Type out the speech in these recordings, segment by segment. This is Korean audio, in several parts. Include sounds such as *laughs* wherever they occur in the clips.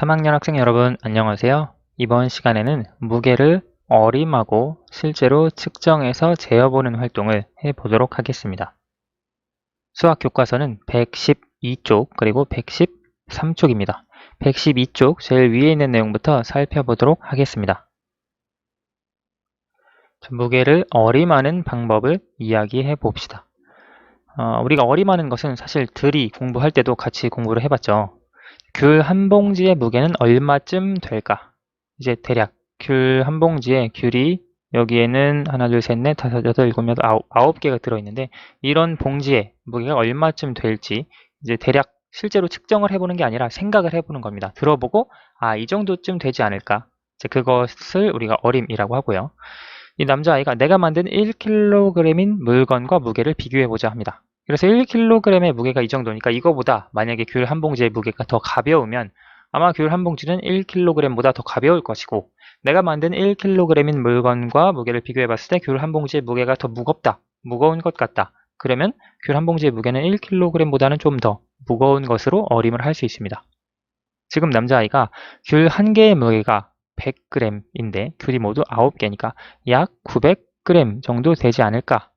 3학년 학생 여러분 안녕하세요. 이번 시간에는 무게를 어림하고 실제로 측정해서 재어보는 활동을 해보도록 하겠습니다. 수학 교과서는 112쪽 그리고 113쪽입니다. 112쪽 제일 위에 있는 내용부터 살펴보도록 하겠습니다. 무게를 어림하는 방법을 이야기해 봅시다. 어, 우리가 어림하는 것은 사실 들이 공부할 때도 같이 공부를 해봤죠. 귤 한 봉지의 무게는 얼마쯤 될까? 이제 대략 귤 한 봉지에 귤이 여기에는 하나, 둘, 셋, 넷, 다섯, 여덟, 일곱, 여덟, 아홉, 아홉 개가 들어있는데 이런 봉지의 무게가 얼마쯤 될지 이제 대략 실제로 측정을 해보는 게 아니라 생각을 해보는 겁니다. 들어보고 아, 이 정도쯤 되지 않을까? 이제 그것을 우리가 어림이라고 하고요. 이 남자아이가 내가 만든 1kg인 물건과 무게를 비교해보자 합니다. 그래서 1kg의 무게가 이 정도니까 이거보다 만약에 귤 한 봉지의 무게가 더 가벼우면 아마 귤 한 봉지는 1kg보다 더 가벼울 것이고 내가 만든 1kg인 물건과 무게를 비교해 봤을 때 귤 한 봉지의 무게가 더 무겁다, 무거운 것 같다. 그러면 귤 한 봉지의 무게는 1kg보다는 좀 더 무거운 것으로 어림을 할 수 있습니다. 지금 남자아이가 귤 한 개의 무게가 100g인데 귤이 모두 9개니까 약 900g 정도 되지 않을까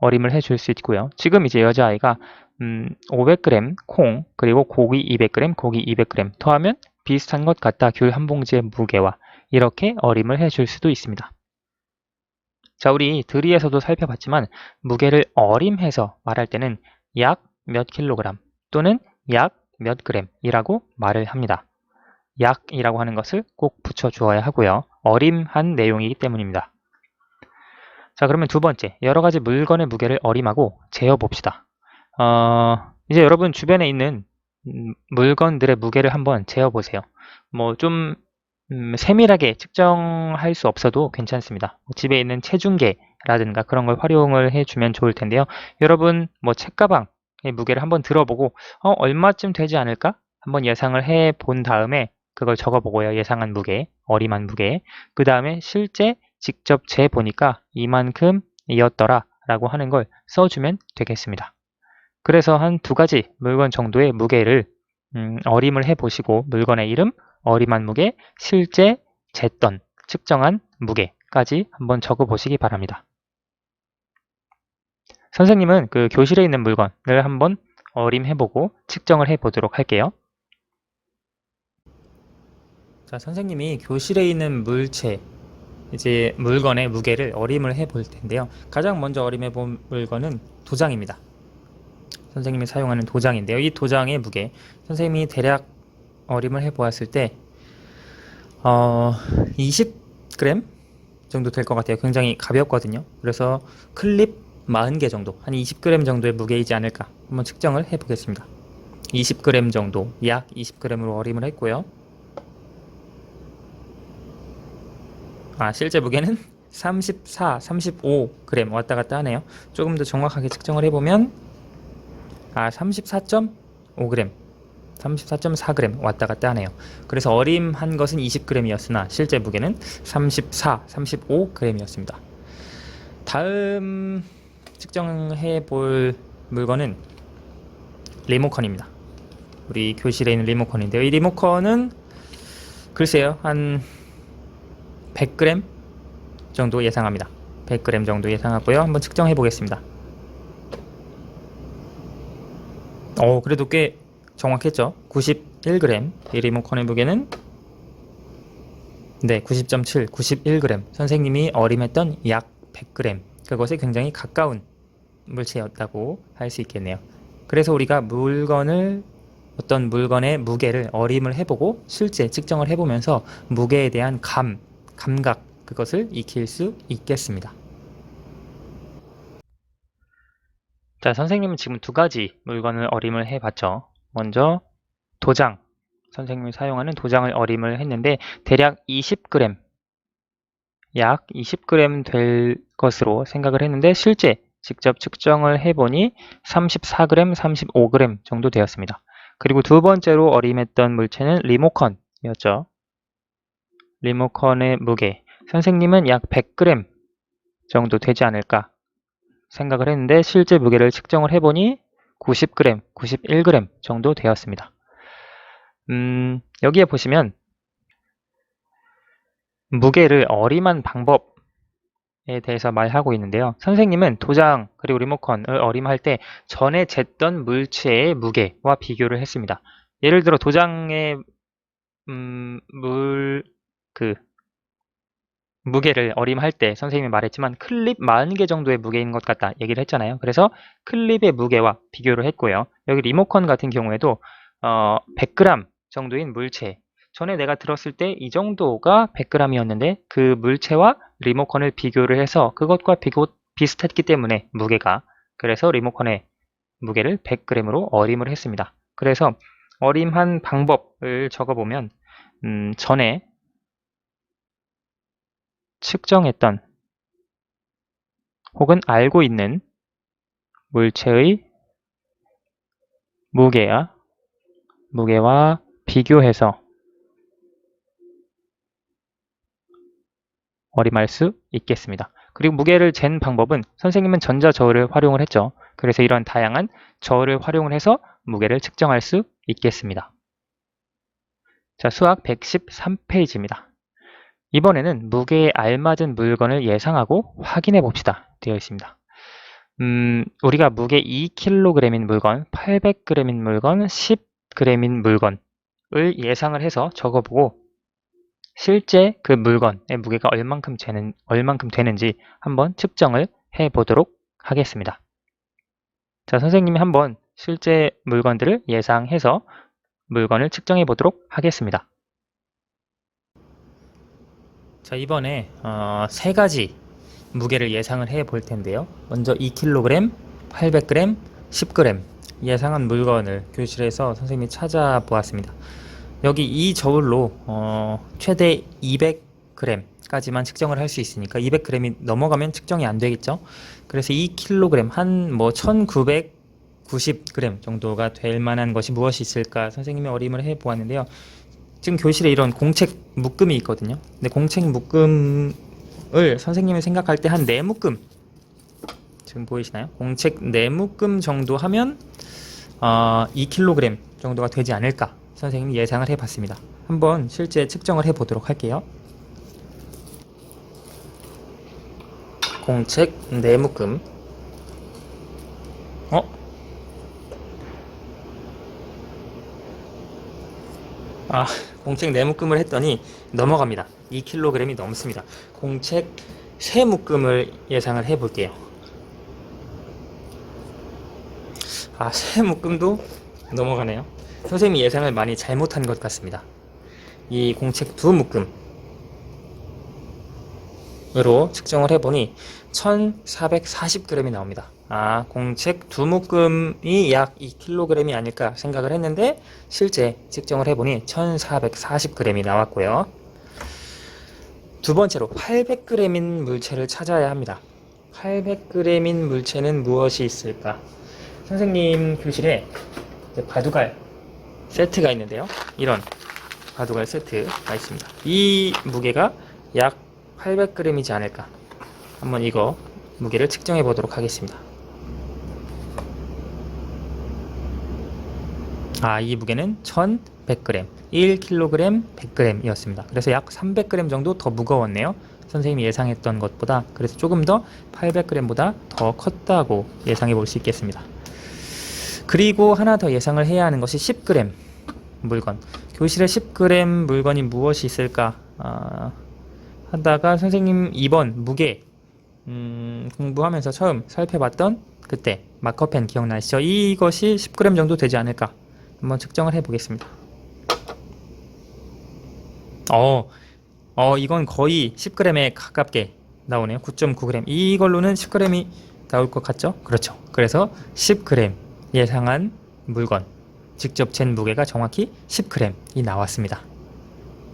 어림을 해줄 수 있고요. 지금 이제 여자아이가 음, 500g 콩 그리고 고기 200g 고기 200g 더하면 비슷한 것 같다. 귤 한 봉지의 무게와 이렇게 어림을 해줄 수도 있습니다. 자, 우리 드리에서도 살펴봤지만 무게를 어림해서 말할 때는 약 몇 킬로그램 또는 약 몇 그램이라고 말을 합니다. 약이라고 하는 것을 꼭 붙여주어야 하고요. 어림한 내용이기 때문입니다. 자, 그러면 두 번째, 여러 가지 물건의 무게를 어림하고 재어봅시다. 어, 이제 여러분 주변에 있는 음, 물건들의 무게를 한번 재어보세요. 뭐좀 음, 세밀하게 측정할 수 없어도 괜찮습니다. 뭐 집에 있는 체중계라든가 그런 걸 활용을 해주면 좋을 텐데요. 여러분 뭐 책가방의 무게를 한번 들어보고 어, 얼마쯤 되지 않을까? 한번 예상을 해 본 다음에 그걸 적어보고요. 예상한 무게, 어림한 무게. 그 다음에 실제 직접 재보니까 이만큼 이었더라 라고 하는 걸 써주면 되겠습니다. 그래서 한 두 가지 물건 정도의 무게를 음, 어림을 해보시고 물건의 이름, 어림한 무게, 실제 쟀던, 측정한 무게까지 한번 적어보시기 바랍니다. 선생님은 그 교실에 있는 물건을 한번 어림해보고 측정을 해보도록 할게요. 자, 선생님이 교실에 있는 물체, 이제 물건의 무게를 어림을 해 볼 텐데요. 가장 먼저 어림해 본 물건은 도장입니다. 선생님이 사용하는 도장인데요. 이 도장의 무게, 선생님이 대략 어림을 해 보았을 때, 어, 20g 정도 될 것 같아요. 굉장히 가볍거든요. 그래서 클립 40개 정도, 한 20g 정도의 무게이지 않을까 한번 측정을 해 보겠습니다. 20g 정도, 약 20g으로 어림을 했고요. 아, 실제 무게는 *laughs* 34, 35g 왔다 갔다 하네요. 조금 더 정확하게 측정을 해보면 아, 34.5g, 34.4g 왔다 갔다 하네요. 그래서 어림한 것은 20g이었으나 실제 무게는 34, 35g이었습니다. 다음 측정해 볼 물건은 리모컨입니다. 우리 교실에 있는 리모컨인데요. 이 리모컨은 글쎄요, 한 100g 정도 예상합니다. 100g 정도 예상하고요. 한번 측정해 보겠습니다. 어, 그래도 꽤 정확했죠? 91g. 이 리모컨의 무게는 네, 90.7, 91g. 선생님이 어림했던 약 100g. 그것에 굉장히 가까운 물체였다고 할 수 있겠네요. 그래서 우리가 물건을 어떤 물건의 무게를 어림을 해보고 실제 측정을 해보면서 무게에 대한 감, 감각 그것을 익힐 수 있겠습니다. 자, 선생님은 지금 두 가지 물건을 어림을 해봤죠. 먼저 도장, 선생님이 사용하는 도장을 어림을 했는데 대략 20g, 약 20g 될 것으로 생각을 했는데 실제 직접 측정을 해보니 34g, 35g 정도 되었습니다. 그리고 두 번째로 어림했던 물체는 리모컨이었죠. 리모컨의 무게 선생님은 약 100g 정도 되지 않을까 생각을 했는데 실제 무게를 측정을 해보니 90g, 91g 정도 되었습니다. 음, 여기에 보시면 무게를 어림한 방법에 대해서 말하고 있는데요. 선생님은 도장 그리고 리모컨을 어림할 때 전에 쟀던 물체의 무게와 비교를 했습니다. 예를 들어 도장의 음, 물, 그, 무게를 어림할 때 선생님이 말했지만 클립 40개 정도의 무게인 것 같다 얘기를 했잖아요. 그래서 클립의 무게와 비교를 했고요. 여기 리모컨 같은 경우에도 어, 100g 정도인 물체 전에 내가 들었을 때 이 정도가 100g이었는데 그 물체와 리모컨을 비교를 해서 그것과 비교, 비슷했기 때문에 무게가 그래서 리모컨의 무게를 100g으로 어림을 했습니다. 그래서 어림한 방법을 적어보면 음, 전에 측정했던 혹은 알고 있는 물체의 무게와 무게와 비교해서 어림할 수 있겠습니다. 그리고 무게를 잰 방법은 선생님은 전자저울을 활용을 했죠. 그래서 이런 다양한 저울을 활용을 해서 무게를 측정할 수 있겠습니다. 자, 수학 113페이지입니다. 이번에는 무게에 알맞은 물건을 예상하고 확인해 봅시다. 되어 있습니다. 음, 우리가 무게 2kg인 물건, 800g인 물건, 10g인 물건을 예상을 해서 적어보고 실제 그 물건의 무게가 얼만큼 되는, 얼만큼 되는지 한번 측정을 해 보도록 하겠습니다. 자, 선생님이 한번 실제 물건들을 예상해서 물건을 측정해 보도록 하겠습니다. 자, 이번에 어, 세 가지 무게를 예상을 해 볼 텐데요. 먼저 2kg, 800g, 10g 예상한 물건을 교실에서 선생님이 찾아보았습니다. 여기 이 저울로 어, 최대 200g까지만 측정을 할 수 있으니까 200g이 넘어가면 측정이 안 되겠죠. 그래서 2kg 한 뭐 1990g 정도가 될 만한 것이 무엇이 있을까 선생님이 어림을 해 보았는데요. 지금 교실에 이런 공책 묶음이 있거든요. 근데 공책 묶음을 선생님이 생각할 때 한 네 묶음 지금 보이시나요? 공책 네 묶음 정도 하면 어, 2kg 정도가 되지 않을까 선생님이 예상을 해봤습니다. 한번 실제 측정을 해보도록 할게요. 공책 네 묶음 아, 공책 네 묶음을 했더니 넘어갑니다. 2kg이 넘습니다. 공책 세 묶음을 예상을 해볼게요. 아, 세 묶음도 넘어가네요. 선생님이 예상을 많이 잘못한 것 같습니다. 이 공책 두 묶음 으로 측정을 해보니 1440g이 나옵니다. 아, 공책 두 묶음이 약 2kg이 아닐까 생각을 했는데 실제 측정을 해보니 1440g이 나왔고요. 두 번째로 800g인 물체를 찾아야 합니다. 800g인 물체는 무엇이 있을까? 선생님 교실에 바둑알 세트가 있는데요. 이런 바둑알 세트가 있습니다. 이 무게가 약 800g이지 않을까. 한번 이거 무게를 측정해 보도록 하겠습니다. 아, 이 무게는 1100g, 1kg 100g이었습니다. 그래서 약 300g 정도 더 무거웠네요. 선생님이 예상했던 것보다 그래서 조금 더 800g보다 더 컸다고 예상해 볼 수 있겠습니다. 그리고 하나 더 예상을 해야 하는 것이 10g 물건. 교실에 10g 물건이 무엇이 있을까 아, 하다가 선생님 2번 무게 음, 공부하면서 처음 살펴봤던 그때 마커펜 기억나시죠? 이것이 10g 정도 되지 않을까 한번 측정을 해 보겠습니다. 어, 어, 이건 거의 10g에 가깝게 나오네요. 9.9g. 이걸로는 10g이 나올 것 같죠? 그렇죠. 그래서 10g 예상한 물건, 직접 잰 무게가 정확히 10g이 나왔습니다.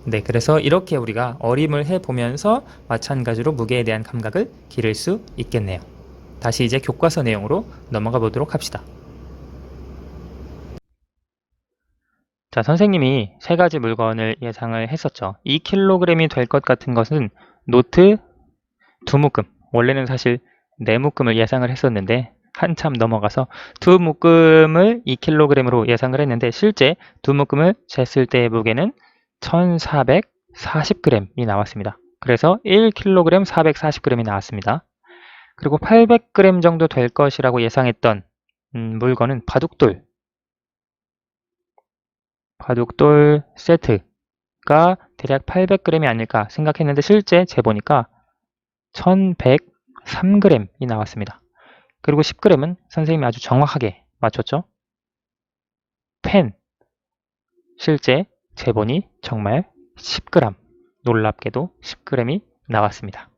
네, 그래서 이렇게 우리가 어림을 해보면서 마찬가지로 무게에 대한 감각을 기를 수 있겠네요. 다시 이제 교과서 내용으로 넘어가 보도록 합시다. 자, 선생님이 세 가지 물건을 예상을 했었죠. 2kg이 될 것 같은 것은 노트 두 묶음, 원래는 사실 네 묶음을 예상을 했었는데 한참 넘어가서 두 묶음을 2kg으로 예상을 했는데 실제 두 묶음을 쟀을 때의 무게는 1440g이 나왔습니다. 그래서 1kg 440g이 나왔습니다. 그리고 800g 정도 될 것이라고 예상했던 음, 물건은 바둑돌 바둑돌 세트가 대략 800g이 아닐까 생각했는데 실제 재보니까 1103g이 나왔습니다. 그리고 10g은 선생님이 아주 정확하게 맞췄죠. 펜 실제 재보니 정말 10g 놀랍게도 10g이 나왔습니다.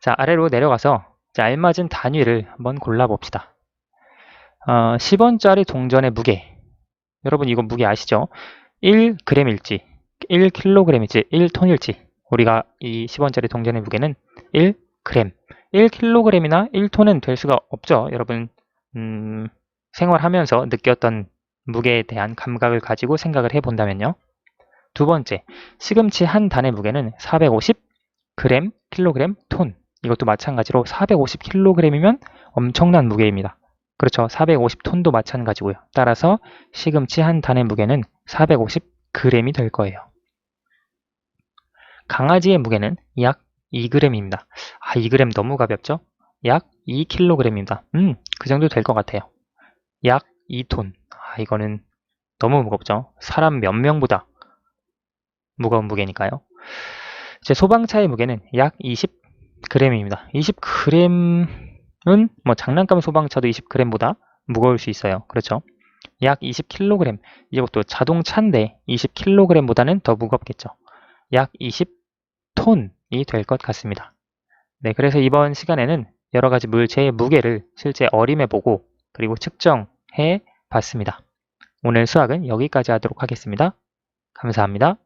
자 아래로 내려가서 알맞은 단위를 한번 골라봅시다. 어, 10원짜리 동전의 무게 여러분 이거 무게 아시죠? 1g일지 1kg일지 1톤일지 우리가 이 10원짜리 동전의 무게는 1g 1kg이나 1톤은 될 수가 없죠. 여러분 음, 생활하면서 느꼈던 무게에 대한 감각을 가지고 생각을 해본다면요. 두 번째, 시금치 한 단의 무게는 450g, 킬로그램, 톤. 이것도 마찬가지로 450kg이면 엄청난 무게입니다. 그렇죠. 450톤도 마찬가지고요. 따라서 시금치 한 단의 무게는 450g이 될 거예요. 강아지의 무게는 약 2g입니다. 아, 2g 너무 가볍죠? 약 2kg입니다. 음, 그 정도 될 것 같아요. 약 2톤. 아, 이거는 너무 무겁죠? 사람 몇 명보다 무거운 무게니까요. 이제 소방차의 무게는 약 20g입니다. 20g은 뭐 장난감 소방차도 20g보다 무거울 수 있어요. 그렇죠? 약 20kg. 이것도 자동차인데 20kg보다는 더 무겁겠죠. 약 20톤이 될 것 같습니다. 네, 그래서 이번 시간에는 여러 가지 물체의 무게를 실제 어림해 보고 그리고 측정해 봤습니다. 오늘 수학은 여기까지 하도록 하겠습니다. 감사합니다.